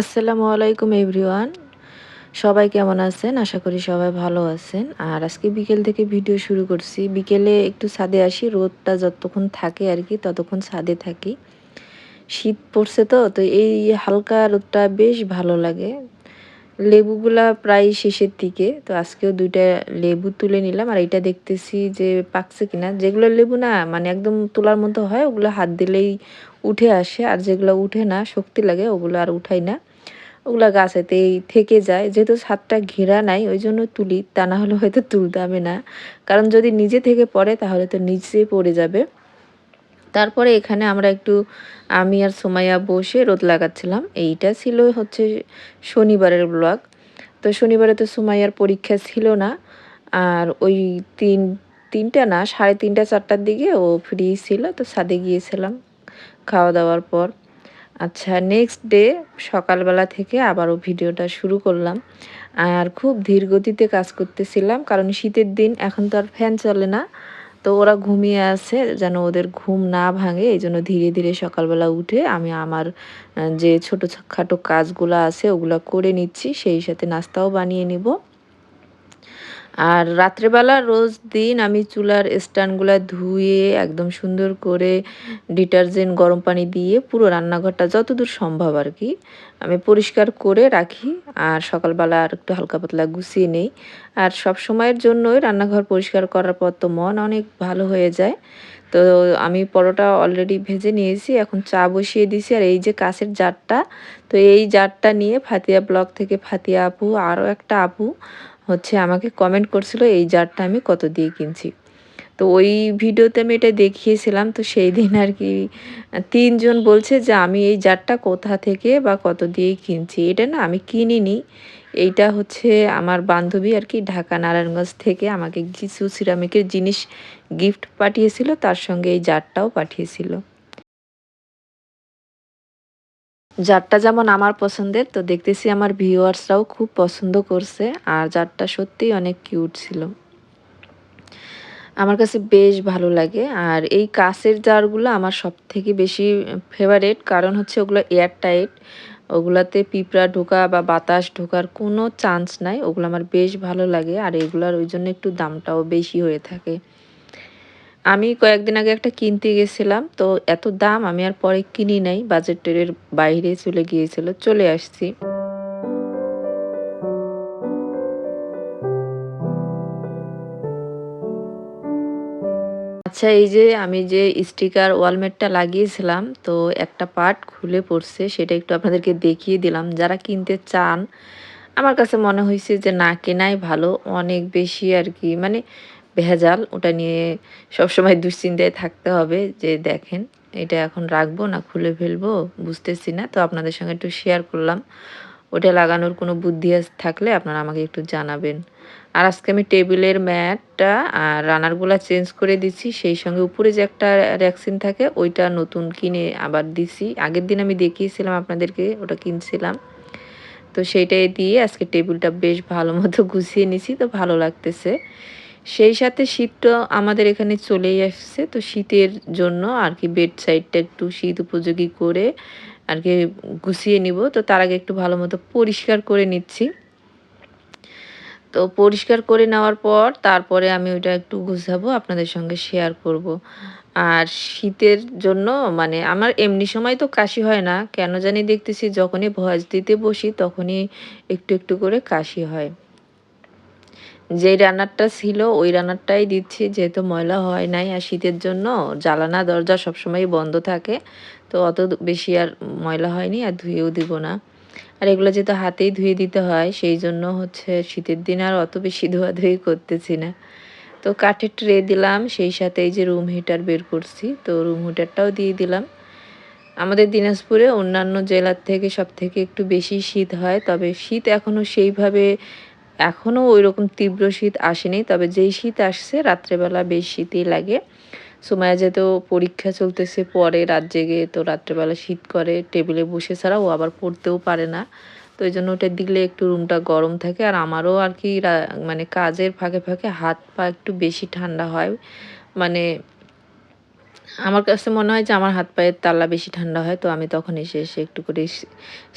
আসসালামু আলাইকুম এভরিওয়ান। সবাই কেমন আছেন? আশা করি সবাই ভালো আছেন। আর আজকে বিকেল থেকে ভিডিও শুরু করছি। বিকেলে একটু ছাদে আসি, রোদটা যতক্ষণ থাকে আর কি, ততক্ষণ ছাদে থাকি। শীত পড়ছে তো তো এই হালকা রোদটা বেশ ভালো লাগে। লেবুগুলা প্রায় শেষের দিকে, তো আজকেও দুইটা লেবু তুলে নিলাম। আর এটা দেখতেছি যে পাকছে কিনা। যেগুলো লেবু না মানে একদম তোলার মতো হয়, ওগুলো হাত দিলেই উঠে আসে। আর যেগুলো উঠে না, শক্তি লাগে, ওগুলো আর উঠাই না। ওগুলো গাছেতেই থেকে যায়। যেহেতু ছাদটা ঘেরা নাই, ওই জন্য তুলি। তা না হলে হয়তো তুলতামে না। কারণ যদি নিজে থেকে পড়ে, তাহলে তো নিচে পড়ে যাবে। তারপরে এখানে আমরা একটু আমি আর সোমাইয়া বসে রোদ লাগাচ্ছিলাম। এইটা ছিল হচ্ছে শনিবারের ব্লগ তো শনিবারে তো সোমাইয়ার পরীক্ষা ছিল না। আর ওই তিন, তিনটা না, সাড়ে তিনটা, চারটার দিকে ও ফ্রি ছিল। তো সাদে গিয়েছিলাম খাওয়া দাওয়ার পর। আচ্ছা নেক্সট ডে সকালবেলা থেকে আবারও ভিডিওটা শুরু করলাম। আর খুব ধীর গতিতে কাজ করতেছিলাম। কারণ শীতের দিন এখন তো আর ফ্যান চলে না। তো ওরা ঘুমিয়ে আছে, যেন ওদের ঘুম না ভাঙে, এই জন্য ধীরে ধীরে সকালবেলা উঠে আমি আমার যে ছোটো খাটো কাজগুলো আছে ওগুলো করে নিচ্ছি, সেই সাথে নাস্তাও বানিয়ে নিব। আর রাত্রেবেলা রোজ দিন আমি চুলার স্ট্যান্ডগুলো ধুয়ে একদম সুন্দর করে ডিটারজেন্ট গরম পানি দিয়ে পুরো রান্নাঘরটা যতদূর সম্ভব আর কি, আমি পরিষ্কার করে রাখি। আর সকালবেলা আর একটু হালকা পাতলা গুছিয়ে নেই। আর সব সময়ের জন্যই রান্নাঘর পরিষ্কার করার পর তো মন অনেক ভালো হয়ে যায়। তো আমি পরোটা অলরেডি ভেজে নিয়েছি, এখন চা বসিয়ে দিয়েছি। আর এই যে কাছের জারটা, তো এই জারটা নিয়ে ফাতিয়া ব্লক থেকে ফাতিয়া আপু, আরও একটা আপু হচ্ছে আমাকে কমেন্ট করছিল, এই জারটা আমি কত দিয়ে কিনছি? তো ওই ভিডিওতে আমি এটা দেখিয়েছিলাম, তো সেই দিন আর কি তিনজন বলছে যে, আমি এই জারটা কোথা থেকে বা কত দিয়ে কিনছি? এটা না আমি কিনিনি, এইটা হচ্ছে আমার বান্ধবী আর কি ঢাকা নারায়ণগঞ্জ থেকে আমাকে কিছু সিরামিকের জিনিস গিফট পাঠিয়েছিল, তার সঙ্গে এই জারটাও পাঠিয়েছিল। জারটা যেমন আমার পছন্দের, তো দেখতেছি আমার ভিউয়ার্সরাও খুব পছন্দ করছে, আর জারটা সত্যিই অনেক কিউট ছিল। আমার কাছে বেশ ভালো লাগে, আর এই কাঁচের জারগুলো আমার সব থেকে বেশি ফেভারেট কারণ হচ্ছে ওগুলো এয়ার টাইট ওগুলাতে পিঁপড়া ঢোকা বা বাতাস ঢোকার কোনো চান্স নাই, ওগুলো আমার বেশ ভালো লাগে, আর এগুলার ওই জন্য একটু দামটাও বেশি হয়ে থাকে। আমি কয়েকদিন আগে একটা কিনতে গেছিলাম, তো এত দাম আমি আর পরে কিনি নাই, বাজেটের বাইরে চলে গিয়েছিল, চলে আসছি। আচ্ছা এই যে আমি যে স্টিকার ওয়ালমেটটা লাগিয়েছিলাম, তো একটা পার্ট খুলে পড়ছে, সেটা একটু আপনাদেরকে দেখিয়ে দিলাম। যারা কিনতে চান, আমার কাছে মনে হয়েছে যে না, কেনাই ভালো, অনেক বেশি আর কি। মানে ভেজাল ওটা নিয়ে সবসময় দুশ্চিন্তায় থাকতে হবে যে দেখেন, এটা এখন রাখব না খুলে ফেলব, বুঝতেছি না। তো আপনাদের সঙ্গে একটু শেয়ার করলাম। ওটা লাগানোর কোনো বুদ্ধি থাকলে আপনারা আমাকে একটু জানাবেন। আর আজকে আমি টেবিলের ম্যাটটা আর রানারগুলা চেঞ্জ করে দিচ্ছি সেই সঙ্গে উপরে যে একটা র্যাক্সিন থাকে, ওইটা নতুন কিনে আবার দিছি। আগের দিন আমি দেখিয়েছিলাম আপনাদেরকে, ওটা কিনছিলাম। তো সেইটাই দিয়ে আজকে টেবিলটা বেশ ভালো মতো গুছিয়ে নিছি, তো ভালো লাগতেছে। সেই সাথে শীতটা আমাদের এখানে চলেই আসছে, তো শীতের জন্য আর কি বেড সাইডটা একটু শীত উপযোগী করে আর কি গুছিয়ে নিব। তো তার আগে একটু ভালো মতো পরিষ্কার করে নিচ্ছি। তো পরিষ্কার করে নেওয়ার পর তারপরে আমি ওইটা একটু গুছাবো, আপনাদের সঙ্গে শেয়ার করব। আর শীতের জন্য মানে আমার এমনি সময় তো কাশি হয় না, কেন জানি দেখতেছি যখনই ভয়েস দিতে বসি তখনই একটু একটু করে কাশি হয়। যেই রান্নারটা ছিল, ওই রান্নারটাই দিচ্ছি, যেহেতু ময়লা হয় নাই আর শীতের জন্য। জ্বালানা দরজা সবসময় বন্ধ থাকে, তো অত বেশি আর ময়লা হয়নি আর ধুয়েও দিব না। আর এগুলো যেহেতু হাতেই ধুয়ে দিতে হয়, সেই জন্য হচ্ছে শীতের দিন আর অত বেশি ধোয়াধুয়ি করতেছি না। তো কাঠের ট্রে দিলাম, সেই সাথে এই যে রুম হিটার বের করছি, তো রুম হিটারটাও দিয়ে দিলাম। আমাদের দিনাজপুরে অন্যান্য জেলার থেকে সব থেকে একটু বেশি শীত হয়, তবে শীত এখনও সেইভাবে এখনও ওই রকম তীব্র শীত আসেনি, তবে যেই শীত আসছে, রাত্রেবেলা বেশ শীতই লাগে। সুমায়া যেহেতু পরীক্ষা চলতেছে পরে, রাত জেগে তো রাত্রেবেলা শীত করে, টেবিলে বসে ছাড়া ও আবার পড়তেও পারে না। তো ওই জন্য ওটা দিলে একটু রুমটা গরম থাকে। আর আমারও আর কি মানে কাজের ফাঁকে ফাঁকে হাত পা একটু বেশি ঠান্ডা হয়। মানে আমার কাছে মনে হয় যে আমার হাত পায়ের তালা বেশি ঠান্ডা হয়, তো আমি তখন এসে এসে একটু করে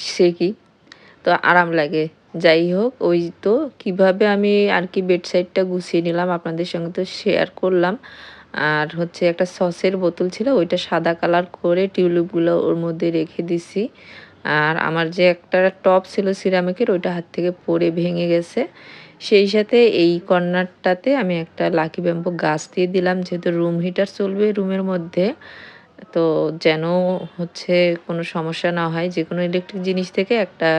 সেকি। তো আরাম লাগে। যাই হোক, ওই তো। কীভাবে আমি আর কি বেডসাইডটা গুছিয়ে নিলাম আপনাদের সঙ্গে তো শেয়ার করলাম। আর হচ্ছে একটা সসের বোতল ছিল, ওইটা সাদা কালার করে টিউলিপগুলো ওর মধ্যে রেখে দিছি। আর আমার যে একটা টপ ছিল সিরামিকের ওইটা হাত থেকে পড়ে ভেঙে গেছে। সেই সাথে এই কর্নারটাতে আমি একটা লাকি ব্যাম্বো গাছ দিয়ে দিলাম, যেহেতু রুম হিটার চলবে রুমের মধ্যে। তো যেন হচ্ছে কোনো সমস্যা না হয় যে কোনো ইলেকট্রিক জিনিস থেকে একটা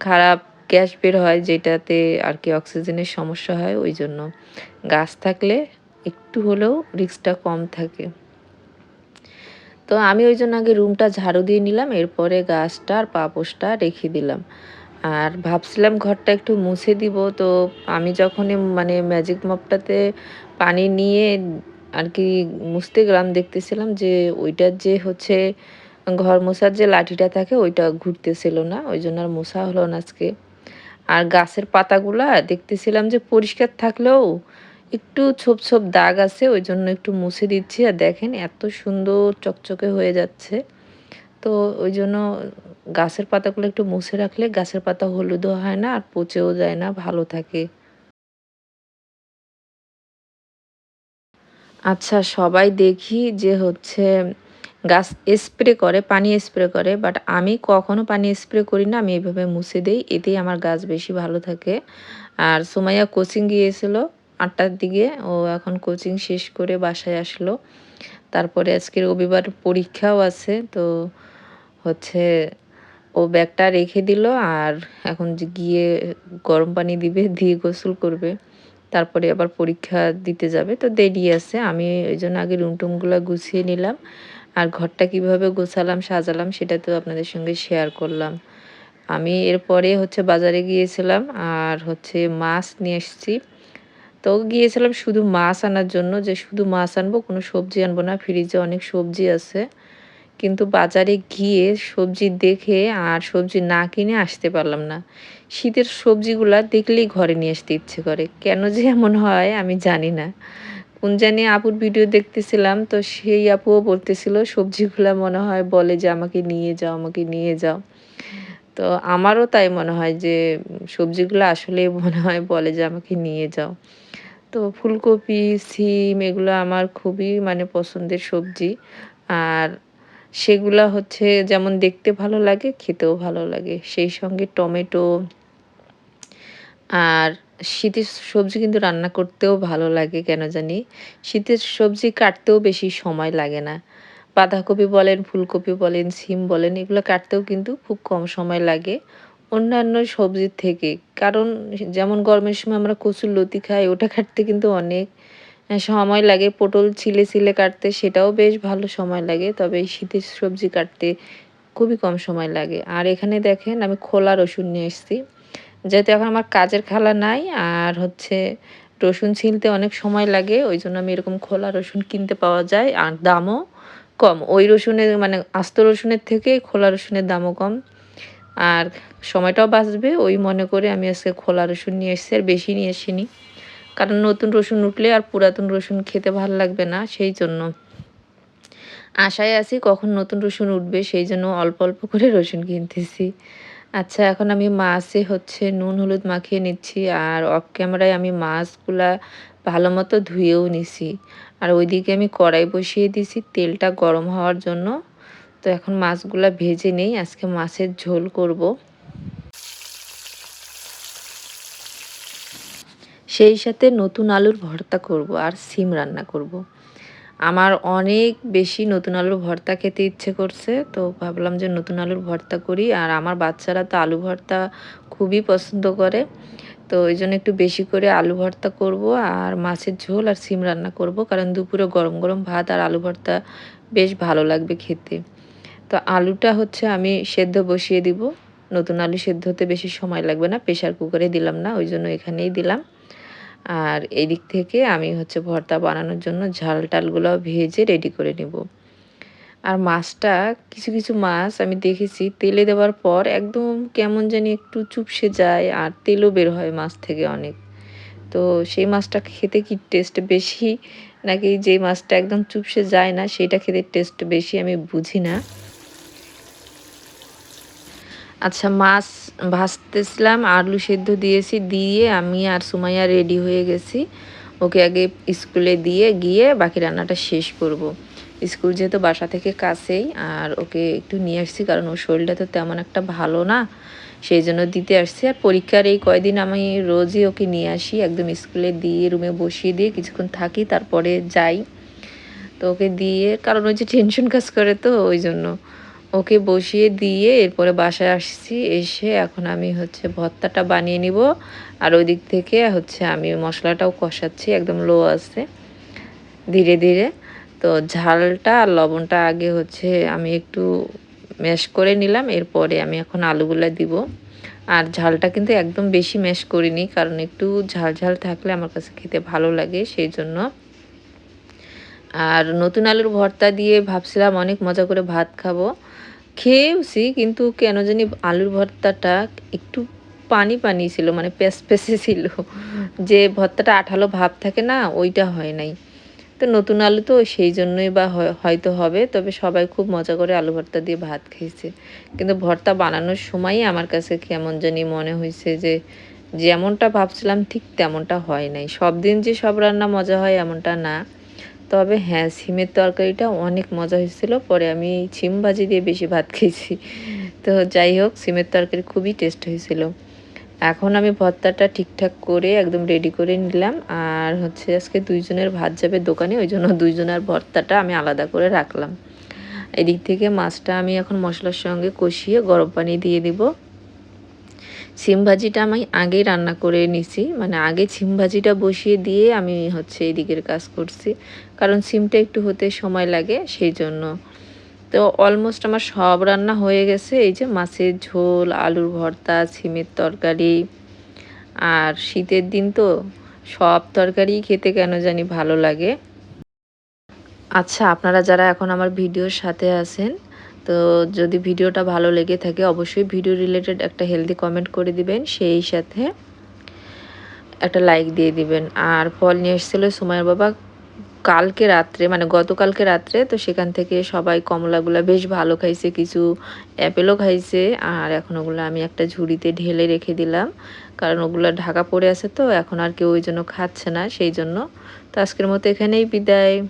খারাপ গ্যাস বের হয় যেটাতে আর কি অক্সিজেনের সমস্যা হয়, ওই জন্য গাছ থাকলে একটু হলেও রিক্সটা কম থাকে। তো আমি ওই জন্য আগে রুমটা ঝাড়ু দিয়ে নিলাম, এরপরে গাছটা আর পাপোশটা রেখে দিলাম। আর ভাবছিলাম ঘরটা একটু মুছে দিব, তো আমি যখনই মানে ম্যাজিক মপটাতে পানি নিয়ে আর কি মুছতে গেলাম, দেখতেছিলাম যে ওইটার যে হচ্ছে ঘর মোছার যে লাঠিটা থাকে, ওইটা ঘুরতেছিল না, ওই জন্য আর মোছা হলো না আজকে। আর গাছের পাতাগুলা দেখতেছিলাম যে পরিষ্কার থাকলেও একটু ছোপ ছোপ দাগ আছে, ওই জন্য একটু মুছে দিচ্ছি। আর দেখেন এত সুন্দর চকচকে হয়ে যাচ্ছে। তো ওই জন্য গাছের পাতাগুলো একটু মুছে রাখলে গাছের পাতা হলুদও হয় না আর পচেও যায় না, ভালো থাকে। আচ্ছা সবাই দেখি যে হচ্ছে গাছ স্প্রে করে, পানি স্প্রে করে বাট আমি কখনো পানি স্প্রে করি না, আমি এভাবে মুছে দিই, এতেই আমার গাছ বেশি ভালো থাকে। আর সোমাইয়া কোচিং গিয়েছিল আটটার দিকে, ও এখন কোচিং শেষ করে বাসায় আসলো। তারপরে আজকে রবিবার পরীক্ষাও আছে, তো হচ্ছে ও ব্যাগটা রেখে দিল আর এখন গিয়ে গরম পানি দিবে, দিয়ে গোসল করবে। তারপরে আবার পরীক্ষা দিতে যাবে, তো দেরি আছে, আমি ওই জন্য আগে রুম টুমগুলো গুছিয়ে নিলাম। আর ঘরটা কীভাবে গোছালাম, সাজালাম সেটা তো আপনাদের সঙ্গে শেয়ার করলাম। আমি এরপরে হচ্ছে বাজারে গিয়েছিলাম আর হচ্ছে মাছ নিয়ে এসেছি। তো গিয়েছিলাম শুধু মাছ আনার জন্য যে শুধু মাছ আনব, কোনো সবজি আনব না ফ্রিজে অনেক সবজি আছে। কিন্তু বাজারে গিয়ে সবজি দেখে আর সবজি না কিনে আসতে পারলাম না। শীতের সবজিগুলা দেখলেই ঘরে নিয়ে আসতে ইচ্ছে করে। কেন যে এমন হয় আমি জানি না। কোন জানি আপুর ভিডিও দেখতেছিলাম, তো সেই আপুও বলতেছিল, সবজিগুলা মনে হয় বলে যে আমাকে নিয়ে যাও, আমাকে নিয়ে যাও। তো আমারও তাই মনে হয় যে, সবজিগুলো আসলে মনে হয় বলে যে আমাকে নিয়ে যাও। তো ফুলকপি, সিম এগুলো আমার খুবই মানে পছন্দের সবজি। আর সেগুলা হচ্ছে যেমন দেখতে ভালো লাগে, খেতেও ভালো লাগে। সেই সঙ্গে টমেটো আর শীতের সবজি কিন্তু রান্না করতেও ভালো লাগে, কেন জানি? শীতের সবজি কাটতেও বেশি সময় লাগে না। বাঁধাকপি বলেন, ফুলকপি বলেন, সিম বলেন, এগুলো কাটতেও কিন্তু খুব কম সময় লাগে অন্যান্য সবজির থেকে। কারণ যেমন গরমের সময় আমরা কচুর লতি খাই, ওটা কাটতে কিন্তু অনেক সময় লাগে। পটল ছিলে ছিলে কাটতে সেটাও বেশ ভালো সময় লাগে, তবে শীতের সবজি কাটতে খুবই কম সময় লাগে। আর এখানে দেখেন, আমি খোলা রসুন নিয়ে এসেছি। যেহেতু এখন আমার কাজের খালা নাই, আর হচ্ছে রসুন ছিলতে অনেক সময় লাগে ওই জন্য আমি এরকম খোলা রসুন কিনতে পাওয়া যায়, আর দামও কম। ওই রসুনের মানে আস্ত রসুনের থেকে খোলা রসুনের দামও কম। আর সময়টাও বাঁচবে, ওই মনে করে আমি আজকে খোলা রসুন নিয়ে এসেছি, আর বেশি নিয়ে এসিনি কারণ নতুন রসুন উঠলে আর পুরাতন রসুন খেতে ভালো লাগবে না, সেই জন্য। আশায় আছি কখন নতুন রসুন উঠবে, সেই জন্য অল্প অল্প করে রসুন কিনতেছি। আচ্ছা এখন আমি মাছে হচ্ছে নুন, হলুদ মাখিয়ে নিচ্ছি আর অফ ক্যামেরায় আমি মাছগুলা ভালো মতো ধুয়েও নিছি। আর ওইদিকে আমি কড়াই বসিয়ে দিছি তেলটা গরম হওয়ার জন্য। তো এখন মাছগুলা ভেজে নেই, আজকে মাছের ঝোল করব। সেই সাথে নতুন আলুর ভর্তা করব আর সিম রান্না করব। আমার অনেক বেশি নতুন আলুর ভর্তা খেতে ইচ্ছে করছে, তো ভাবলাম যে নতুন আলুর ভর্তা করি। আর আমার বাচ্চারা তো আলু ভর্তা খুবই পছন্দ করে, তো ওই জন্য একটু বেশি করে আলু ভর্তা করব আর মাছের ঝোল আর সিম রান্না করব, কারণ দুপুরে গরম গরম ভাত আর আলু ভর্তা বেশ ভালো লাগবে খেতে। তো আলুটা হচ্ছে আমি সেদ্ধ বসিয়ে দিব, নতুন আলু সেদ্ধ হতে বেশি সময় লাগবে না প্রেশার কুকারে দিলাম না, ওই জন্য এখানেই দিলাম। আর এদিক থেকে আমি হচ্ছে ভর্তা বানানোর জন্য ঝাল টালগুলো ভেজে রেডি করে নেব। আর মাছটা, কিছু কিছু মাছ আমি দেখেছি তেলে দেওয়ার পর একদম কেমন জানি একটু চুপসে যায় আর তেলও বের হয় মাছ থেকে অনেক। তো সেই মাছটা খেতে কি টেস্ট বেশি? নাকি যে মাছটা একদম চুপসে যায় না সেটা খেতে টেস্ট বেশি আমি বুঝি না। আচ্ছা মাছ ভাজতেছিলাম, আলু সেদ্ধ দিয়েছি, দিয়ে আমি আর সুমাইয়া রেডি হয়ে গেছি। ওকে আগে স্কুলে দিয়ে গিয়ে বাকি রান্নাটা শেষ করব। স্কুল যেহেতু বাসা থেকে কাছেই, আর ওকে একটু নিয়ে আসছি কারণ ওর শরীরটা তো তেমন একটা ভালো না, সেই জন্য দিতে আসছি। আর পরীক্ষার এই কয়দিন আমি রোজই ওকে নিয়ে আসি, একদম স্কুলে দিয়ে রুমে বসিয়ে দিয়ে কিছুক্ষণ থাকি, তারপরে যাই। তো ওকে দিয়ে, কারণ ওই যে টেনশন কাজ করে তো, ওই জন্য। ওকে বসিয়ে দিয়ে এরপরে বাসায় আসছি। এসে এখন আমি হচ্ছে ভর্তাটা বানিয়ে নিব। আর ওই দিক থেকে হচ্ছে আমি মশলাটাও কষাচ্ছি, একদম লো আছে, ধীরে ধীরে। তো ঝালটা আর লবণটা আগে হচ্ছে আমি একটু ম্যাশ করে নিলাম, এরপরে আমি এখন আলুগুলা দিব। আর ঝালটা কিন্তু একদম বেশি ম্যাশ করিনি, কারণ একটু ঝাল ঝাল থাকলে আমার কাছে খেতে ভালো লাগে, সেই জন্য আর নতুন আলুর ভর্তা দিয়ে ভাবছিলাম অনেক মজা করে ভাত খাব। খেয়েওছি, কিন্তু কেন জানি আলুর ভর্তাটা একটু পানি পানি ছিল মানে পেস পেসে ছিল। যে ভর্তাটা আঠালো ভাব থাকে না, ওইটা হয় নাই। তো নতুন আলু তো সেই জন্যই বা হয়তো হবে, তবে সবাই খুব মজা করে আলু ভর্তা দিয়ে ভাত খেয়েছে। কিন্তু ভর্তা বানানোর সময়ই আমার কাছে কেমন জানি মনে হয়েছে যে, যেমনটা ভাবছিলাম ঠিক তেমনটা হয় নাই। সব দিন যে সব রান্না মজা হয় এমনটা না। তবে হ্যাঁ সিমের তরকারিটা অনেক মজা হয়েছিল। পরে আমি সিম ভাজি দিয়ে বেশি ভাত খেয়েছি। তো যাই হোক, সিমের তরকারি খুবই টেস্ট হয়েছিল। এখন আমি ভর্তাটা ঠিকঠাক করে একদম রেডি করে নিলাম। আর হচ্ছে আজকে দুইজনের ভাত যাবে দোকানে, ওই জন্য দুইজনের ভর্তাটা আমি আলাদা করে রাখলাম। এদিক থেকে মাছটা আমি এখন মশলার সঙ্গে কষিয়ে গরম পানি দিয়ে দিব। সিম ভাজিটা আমি আগেই রান্না করে নিছি। মানে আগে সিম ভাজিটা বসিয়ে দিয়ে আমি হচ্ছে এদিকের কাজ করছি। কারণ সিমটা একটু হতে সময় লাগে সেই জন্য। তো অলমোস্ট আমার সব রান্না হয়ে গেছে। এই যে মাছের ঝোল, আলুর ভর্তা, সিমের তরকারি আর শীতের দিন তো সব তরকারি খেতে কেন জানি ভালো লাগে। আচ্ছা আপনারা যারা এখন আমার ভিডিওর সাথে আছেন তো যদি ভিডিওটা ভালো লেগে থাকে, অবশ্যই ভিডিও রিলেটেড একটা হেলদি কমেন্ট করে দিবেন। সেই সাথে একটা লাইক দিয়ে দিবেন। আর ফল নিয়ে এসেছিল সময়ের বাবা। কালকে রাত্রে মানে গতকালকে রাত্রে, তো সেখান থেকে সবাই কমলাগুলো বেশ ভালো খাইছে, কিছু অ্যাপেলও খাইছে। আর এখন ওগুলো আমি একটা ঝুড়িতে ঢেলে রেখে দিলাম। কারণ ওগুলো ঢাকা পড়ে আছে তো, এখন আর কেউ ওই জন্য খাচ্ছে না, সেই জন্য। তো আজকের মতো এখানেই বিদায়।